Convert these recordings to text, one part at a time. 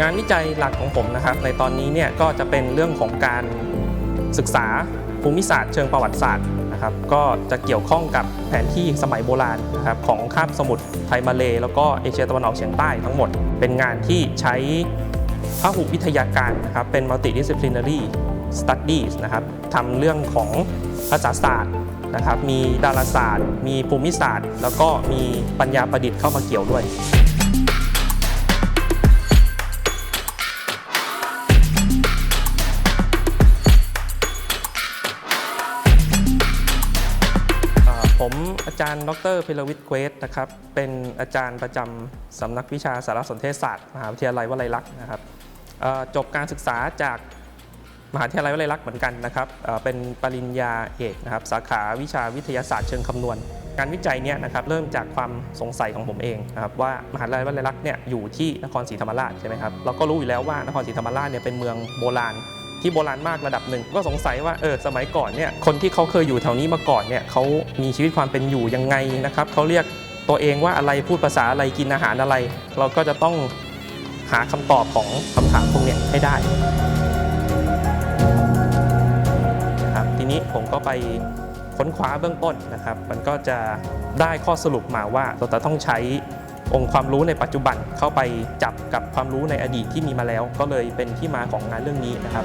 งานวิจัยหลักของผมนะครับในตอนนี้เนี่ยก็จะเป็นเรื่องของการศึกษาภูมิศาสตร์เชิงประวัติศาสตร์นะครับก็จะเกี่ยวข้องกับแผนที่สมัยโบราณนะครับของคาบสมุทรไทยมาเลแล้วก็เอเชียตะวันออกเฉียงใต้ทั้งหมด เป็นงานที่ใช้พหุวิทยาการนะครับเป็น multidisciplinary studies นะครับทำเรื่องของภาษาศาสตร์นะครับมีดาราศาสตร์ มีภูมิศาสตร์ แล้วก็มีปัญญาประดิษฐ์เข้ามาเกี่ยวด้วยารย์ดรพิรวิทย์เควสนะครับ เป็นอาจารย์ประจำสำนักวิชาสารสนเทศศาสตร์มหาวิทยาลัยวลัยลักษณ์นะครับจบการศึกษาจากมหาวิทยาลัยวลัยลักษณ์เหมือนกันนะครับเอ่อเป็นปริญญาเอกนะครับ สาขาวิชาวิทยาศาสตร์เชิงคำนวณ การวิจัยเนี่ยนะครับเริ่มจากความสงสัยของผมเองนะครับว่ามหาวิทยาลัยวลัยลักษณ์เนี่ยอยู่ที่นครศรีธรรมราชใช่ไหมครับเราก็รู้อยู่แล้วว่านครศรีธรรมราชเนี่ยเป็นเมืองโบราณ ที่โบราณมากระดับหนึ่ง ก็สงสัยว่าเออสมัยก่อนเนี่ยคนที่เขาเคยอยู่แถวนี้มาก่อนเนี่ยเขามีชีวิตความเป็นอยู่ยังไงนะครับเขาเรียกตัวเองว่าอะไรพูดภาษาอะไรกินอาหารอะไร เราก็จะต้องหาคำตอบของคำถามพวกนี้ให้ได้นะครับทีนี้ผมก็ไปค้นคว้าเบื้องต้นนะครับ มันก็จะได้ข้อสรุปมาว่าเราจะต้องใช้ องค์ความรู้ในปัจจุบันเข้าไปจับกับความรู้ในอดีตที่มีมาแล้ว ก็เลยเป็นที่มาของงานเรื่องนี้นะครับ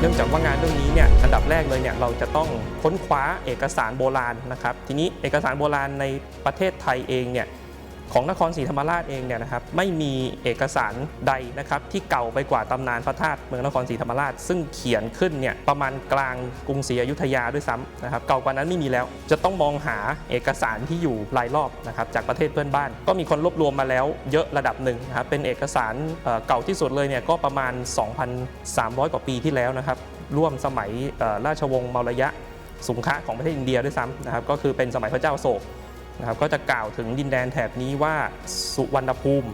เนื่องจากว่างานเรื่องนี้เนี่ยอันดับแรกเลยเนี่ยเราจะต้องค้นคว้าเอกสารโบราณนะครับ ทีนี้เอกสารโบราณในประเทศไทยเองเนี่ย ของนครศรีธรรมราชเองเนี่ยนะครับไม่มีเอกสารใดนะครับที่เก่าไปกว่าตำนานพระธาตุเมืองนครศรีธรรมราช ซึ่งเขียนขึ้นเนี่ยประมาณกลางกรุงศรีอยุธยาด้วยซ้ำนะครับเก่ากว่านั้นไม่มีแล้ว จะต้องมองหาเอกสารที่อยู่รายรอบนะครับจากประเทศเพื่อนบ้าน ก็มีคนรวบรวมมาแล้วเยอะระดับหนึ่งนะครับเป็นเอกสารเเก่าที่สุดเลยเนี่ยก็ประมาณ 2,300 กว่าปีที่แล้วนะครับร่วมสมัยราชวงศ์มารยะสุงคะของประเทศอินเดียด้วยซ้ำนะครับก็คือเป็นสมัยพระเจ้าโศก นะครับก็จะกล่าวถึงดินแดนแถบนี้ว่าสุวรรณภูมิ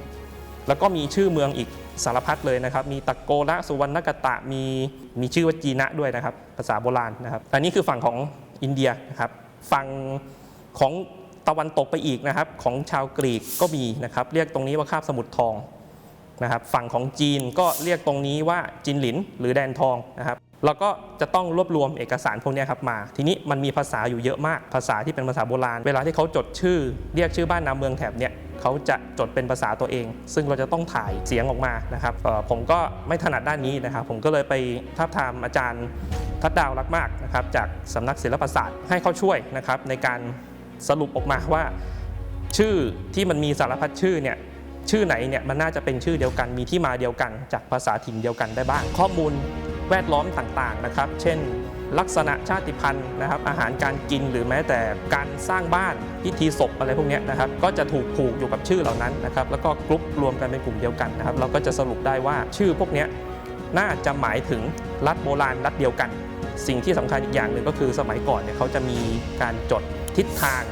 แล้วก็มีชื่อเมืองอีกสารพัดเลยนะครับ มีตะโกละสุวรรณกตะมีมีชื่อว่าจีนะด้วยนะครับ ภาษาโบราณนะครับ อันนี้คือฝั่งของอินเดียนะครับ ฝั่งของตะวันตกไปอีกนะครับ ของชาวกรีกก็มีนะครับ เรียกตรงนี้ว่าคาบสมุทรทองนะครับ ฝั่งของจีนก็เรียกตรงนี้ว่าจินหลินหรือแดนทองนะครับ เราก็จะต้องรวบรวมเอกสารพวกนี้ครับมา ทีนี้มันมีภาษาอยู่เยอะมาก ภาษาที่เป็นภาษาโบราณ เวลาที่เขาจดชื่อ เรียกชื่อบ้านนาเมืองแถบเนี้ยเขาจะจดเป็นภาษาตัวเอง ซึ่งเราจะต้องถ่ายเสียงออกมานะครับผมก็ไม่ถนัดด้านนี้นะครับ ผมก็เลยไปทับทามอาจารย์ทัดดาวรักมากนะครับจากสำนักศิลปศาสตร์ให้เขาช่วยนะครับในการสรุปออกมาว่า ชื่อที่มันมีสารพัดชื่อเนี่ยชื่อไหนเนี่ยมันน่าจะเป็นชื่อเดียวกันมีที่มาเดียวกัน จากภาษาถิ่นเดียวกันได้บ้าง ข้อมูล แวดล้อมต่างๆนะครับ เช่น ลักษณะชาติพันธุ์นะครับ อาหารการกินหรือแม้แต่การสร้างบ้านพิธีศพอะไรพวกนี้นะครับ ก็จะถูกผูกอยู่กับชื่อเหล่านั้นนะครับ แล้วก็กรุ๊ปรวมกันเป็นกลุ่มเดียวกันนะครับ เราก็จะสรุปได้ว่าชื่อพวกนี้น่าจะหมายถึงรัฐโบราณรัฐเดียวกัน สิ่งที่สำคัญอีกอย่างหนึ่งก็คือสมัยก่อนเนี่ยเขาจะมีการจดทิศทาง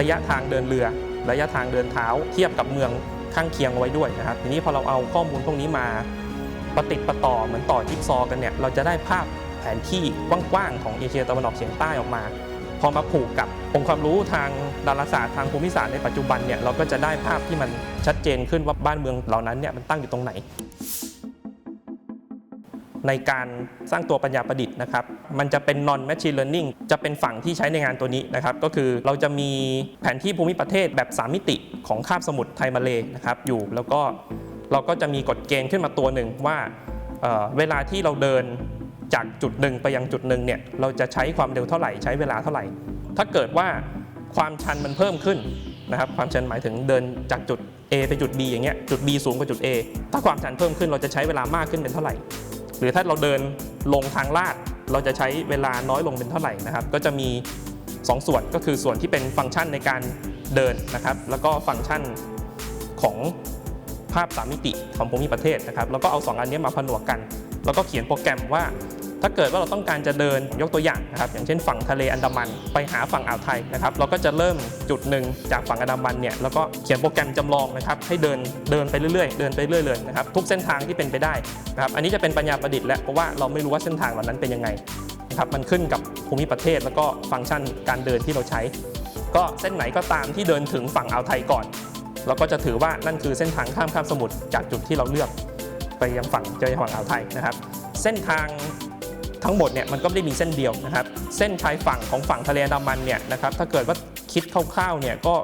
ระยะทางเดินเรือ ระยะทางเดินเท้า เทียบกับเมืองข้างเคียงไว้ด้วยนะครับ ทีนี้พอเราเอาข้อมูลพวกนี้มา ประติดประต่อเหมือนต่อจิ๊กซอว์กันเนี่ยเราจะได้ภาพแผนที่กว้างๆของเอเชียตะวันออกเฉียงใต้ออกมา พอมาผูกกับองค์ความรู้ทางดาราศาสตร์ทางภูมิศาสตร์ในปัจจุบันเนี่ยเราก็จะได้ภาพที่มันชัดเจนขึ้นว่าบ้านเมืองเหล่านั้นเนี่ยมันตั้งอยู่ตรงไหน ในการสร้างตัวปัญญาประดิษฐ์นะครับมันจะเป็น non machine learning จะเป็นฝั่งที่ใช้ในงานตัวนี้นะครับก็คือเราจะมีแผนที่ภูมิประเทศแบบ 3 มิติของคาบสมุทรไทยมาเลนะครับอยู่แล้วก็ เราก็จะมีกฎเกณฑ์ขึ้นมาตัวหนึ่งว่าเเวลาที่เราเดินจากจุดหนึ่งไปยังจุดหนึ่งเนี่ยเราจะใช้ความเร็วเท่าไหร่ใช้เวลาเท่าไหร่ ถ้าเกิดว่าความชันมันเพิ่มขึ้นนะครับความชันหมายถึงเดินจากจุด A ไปจุด B อย่างเงี้ยจุด B สูงกว่าจุด A ถ้าความชันเพิ่มขึ้นเราจะใช้เวลามากขึ้นเป็นเท่าไหร่ หรือถ้าเราเดินลงทางลาด เราจะใช้เวลาน้อยลงเป็นเท่าไหร่นะครับก็จะมี 2 ส่วนก็คือส่วนที่เป็นฟังก์ชันในการเดินนะครับแล้วก็ฟังก์ชันของ ภาพ 3 มิติของภูมิประเทศนะครับแล้วก็เอา 2 อันนี้มาผนวกกัน แล้วก็เขียนโปรแกรมว่า ถ้าเกิดว่าเราต้องการจะเดินยกตัวอย่างนะครับอย่างเช่นฝั่งทะเลอันดามันไปหาฝั่งอ่าวไทยนะครับเราก็จะเริ่มจุดหนึ่งจากฝั่งอันดามันเนี่ยแล้วก็เขียนโปรแกรมจำลองนะครับให้เดินเดินไปเรื่อยๆ เดินไปเรื่อยๆเลยนะครับทุกเส้นทางที่เป็นไปได้นะครับอันนี้จะเป็นปัญญาประดิษฐ์แล้วเพราะว่าเราไม่รู้ว่าเส้นทางเหล่านั้นเป็นยังไงนะครับมันขึ้นกับภูมิประเทศแล้วก็ฟังก์ชันการเดินที่เราใช้ ก็เส้นไหนก็ตามที่เดินถึงฝั่งอ่าวไทยก่อน เราก็จะถือว่านั่นคือเส้นทางข้ามคาบสมุทรจากจุดที่เราเลือกไปยังฝั่งเจอฝั่งอ่าวไทยนะครับ เส้นทางทั้งหมดเนี่ยมันก็ไม่ได้มีเส้นเดียวนะครับ เส้นชายฝั่งของฝั่งทะเลอันดามันเนี่ยนะครับถ้าเกิดว่าคิดคร่าวๆเนี่ยก็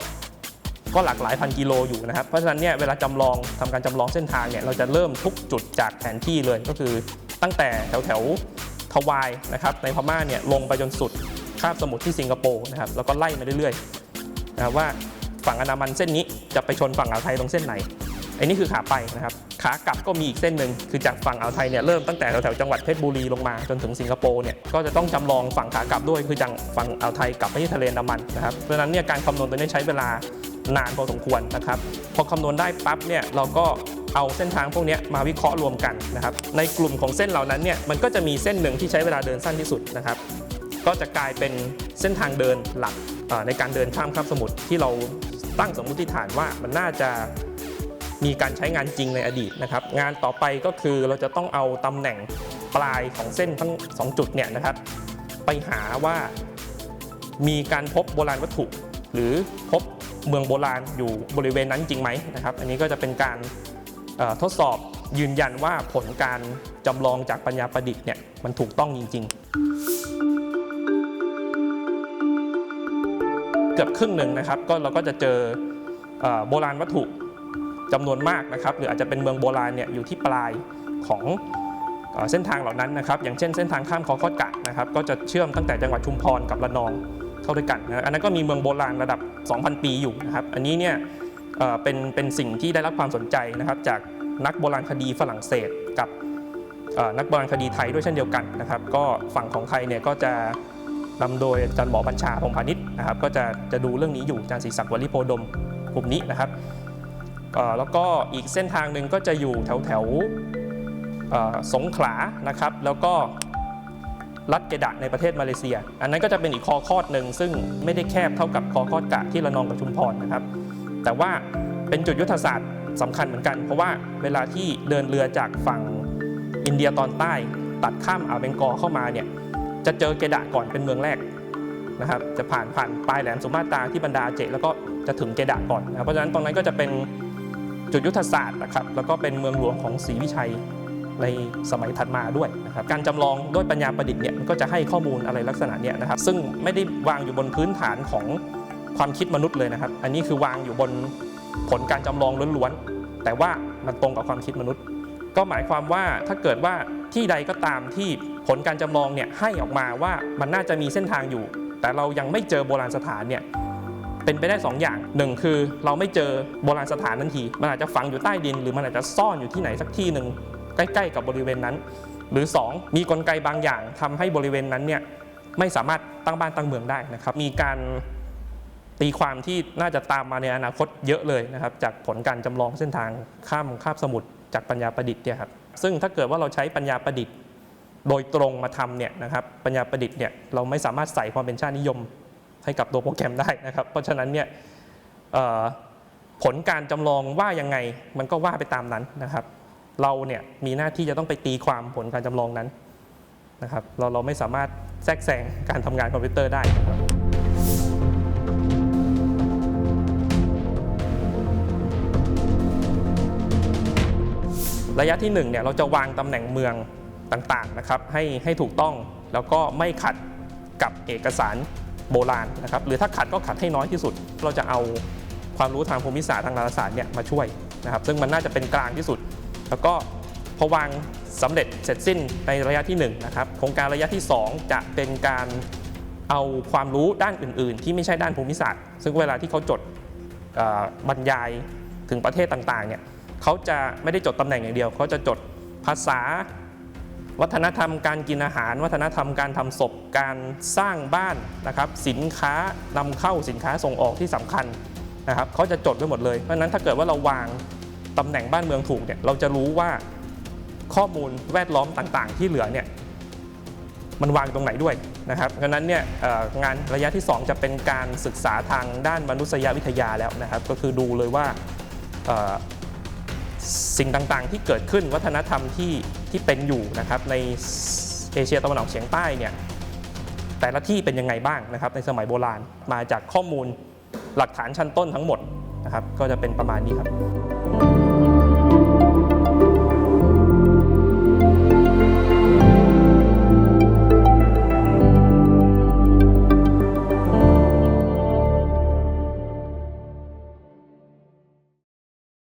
ก็หลากหลายพันกิโลอยู่นะครับ เพราะฉะนั้นเนี่ยเวลาจำลองทำการจำลองเส้นทางเนี่ยเราจะเริ่มทุกจุดจากแผนที่เลยก็คือตั้งแต่แถวแถวทวายนะครับในพม่าเนี่ยลงไปจนสุดคาบสมุทรที่สิงคโปร์นะครับแล้วก็ไล่มาเรื่อยๆนะว่า ฝั่งอันดามันเส้นนี้จะไปชนฝั่งอ่าวไทยตรงเส้นไหนอันนี้คือขาไปนะครับ ขากลับก็มีอีกเส้นหนึ่งคือจากฝั่งอ่าวไทยเนี่ยเริ่มตั้งแต่แถวๆจังหวัดเพชรบุรีลงมาจนถึงสิงคโปร์เนี่ยก็จะต้องจำลองฝั่งขากลับด้วยคือจังฝั่งอ่าวไทยกลับไปที่ทะเลอันดามันนะครับเพราะฉะนั้นเนี่ยการคำนวณตัวนี้ใช้เวลานานพอสมควรนะครับพอคำนวณได้ปั๊บเนี่ยเราก็เอาเส้นทางพวกนี้มาวิเคราะห์รวมกันนะครับในกลุ่มของเส้นเหล่านั้นเนี่ยมันก็จะมีเส้นหนึ่งที่ใช้เวลาเดินสั้นที่สุดนะครับก็จะกลายเป็นเส้นทางเดินหลักในการเดินข้ามคาบสมุทรที่เรา ตั้งสมมติฐานว่ามันน่าจะมีการใช้งานจริงในอดีตนะครับ งานต่อไปก็คือเราจะต้องเอาตำแหน่งปลายของเส้นทั้ง2จุดเนี่ยนะครับ ไปหาว่ามีการพบโบราณวัตถุ หรือพบเมืองโบราณอยู่บริเวณนั้นจริงไหมนะครับ อันนี้ก็จะเป็นการทดสอบยืนยันว่าผลการจำลองจากปัญญาประดิษฐ์เนี่ยมันถูกต้องจริง ๆ เกือบครึ่งหนึ่งนะครับ ก็เราก็จะเจออโบราณวัตถุจำนวนมากนะครับ หรืออาจจะเป็นเมืองโบราณเนี่ยอยู่ที่ปลายของเส้นทางเหล่านั้นนะครับ อย่างเช่นเส้นทางข้ามคอคอดกะนะครับ ก็จะเชื่อมตั้งแต่จังหวัดชุมพรกับระนองเข้าด้วยกันนะอันนั้นก็มีเมืองโบราณระดับ 2,000 ปีอยู่นะครับ อันนี้เนี่ยเป็นเป็นสิ่งที่ได้รับความสนใจนะครับ จากนักโบราณคดีฝรั่งเศสกับนักโบราณคดีไทยด้วยเช่นเดียวกันนะครับ ก็ฝั่งของไทยเนี่ยก็จะนำโดยอาจารย์หมอบัญชาพงพาณิชย์ นะครับก็จะจะดูเรื่องนี้อยู่อาจารย์ศรีศักดิ์วลิโพดมกลุ่มนี้นะครับเอ่อแล้วก็อีกเส้นทางหนึ่งก็จะอยู่แถวแถวๆเอ่อสงขลานะครับ แล้วก็รัฐเกดะในประเทศมาเลเซีย อันนั้นก็จะเป็นอีกคอคอดหนึ่งซึ่งไม่ได้แคบเท่ากับคอคอดกะที่ระนองกับชุมพรนะครับ แต่ว่าเป็นจุดยุทธศาสตร์สำคัญเหมือนกัน เพราะว่าเวลาที่เดินเรือจากฝั่งอินเดียตอนใต้ตัดข้ามอ่าวเบงกอลเข้ามาเนี่ยจะเจอเกดะก่อนเป็นเมืองแรก นะครับจะผ่านผ่านปลายแหลมสุมาตราที่บรรดาเจแล้วก็จะถึงเกดะก่อนนะเพราะฉะนั้นตรงนั้นก็จะเป็นจุดยุทธศาสตร์นะครับแล้วก็เป็นเมืองหลวงของศรีวิชัยในสมัยถัดมาด้วยนะครับการจำลองด้วยปัญญาประดิษฐ์เนี่ยมันก็จะให้ข้อมูลอะไรลักษณะเนี้ยนะครับ ซึ่งไม่ได้วางอยู่บนพื้นฐานของความคิดมนุษย์เลยนะครับ อันนี้คือวางอยู่บนผลการจำลองล้วนๆแต่ว่ามันตรงกับความคิดมนุษย์ ก็หมายความว่าถ้าเกิดว่าที่ใดก็ตามที่ผลการจำลองเนี่ยให้ออกมาว่ามันน่าจะมีเส้นทางอยู่ แต่เรายังไม่เจอโบราณสถานเนี่ยเป็นไปได้ 2 อย่างหนึ่งคือเราไม่เจอโบราณสถานทันทีมันอาจจะฝังอยู่ใต้ดิน หรือมันอาจจะซ่อนอยู่ที่ไหนสักที่หนึ่งใกล้ ๆ กับบริเวณนั้น หรือ 2 มีกลไกบางอย่างทำให้บริเวณนั้นเนี่ยไม่สามารถตั้งบ้านตั้งเมืองได้นะครับ มีการตีความที่น่าจะตามมาในอนาคตเยอะเลยนะครับ จากผลการจำลองเส้นทางข้ามคาบสมุทรจากปัญญาประดิษฐ์เนี่ยครับซึ่งถ้าเกิดว่าเราใช้ปัญญาประดิษฐ์ โดยตรงมาทำเนี่ยนะครับปัญญาประดิษฐ์เนี่ยเราไม่สามารถใส่ความเป็นชาตินิยมให้กับตัวโปรแกรมได้นะครับ เพราะฉะนั้นเนี่ยผลการจำลองว่ายังไงมันก็ว่าไปตามนั้นนะครับ เราเนี่ยมีหน้าที่จะต้องไปตีความผลการจำลองนั้นนะครับ เราเราไม่สามารถแทรกแซงการทำงานคอมพิวเตอร์ได้นะครับระยะที่1เนี่ยเราจะวางตำแหน่งเมือง ต่างๆนะครับให้ให้ถูกต้องแล้วก็ไม่ขัดกับเอกสารโบราณนะครับหรือถ้าขัดก็ขัดให้น้อยที่สุด เราจะเอาความรู้ทางภูมิศาสตร์ทางดาราศาสตร์เนี่ยมาช่วยนะครับซึ่งมันน่าจะเป็นกลางที่สุด แล้วก็พอวางสำเร็จเสร็จสิ้นในระยะที่1นะครับโครงการระยะที่ 2 จะเป็นการเอาความรู้ด้านอื่น ๆ ที่ไม่ใช่ด้านภูมิศาสตร์ ซึ่งเวลาที่เขาจดบรรยายถึงประเทศต่างๆเนี่ยเขาจะไม่ได้จดตำแหน่งอย่างเดียวเขาจะจดภาษา วัฒนธรรมการกินอาหาร วัฒนธรรมการทำศพการสร้างบ้านนะครับ สินค้านำเข้าสินค้าส่งออกที่สำคัญนะครับเขาจะจดไว้หมดเลยเพราะฉะนั้นถ้าเกิดว่าเราวางตำแหน่งบ้านเมืองถูกเนี่ยเราจะรู้ว่าข้อมูลแวดล้อมต่างๆ ที่เหลือเนี่ยมันวางตรงไหนด้วยนะครับดังนั้นเนี่ยงานระยะที่ 2 จะเป็นการศึกษาทางด้านมนุษยวิทยาแล้วนะครับ ก็คือดูเลยว่าสิ่งต่างๆที่เกิดขึ้นวัฒนธรรมที่ ที่เป็นอยู่นะครับในเอเชียตะวันออกเฉียงใต้เนี่ยแต่ละที่เป็นยังไงบ้างนะครับในสมัยโบราณมาจากข้อมูลหลักฐานชั้นต้นทั้งหมดนะครับก็จะเป็นประมาณนี้ครับ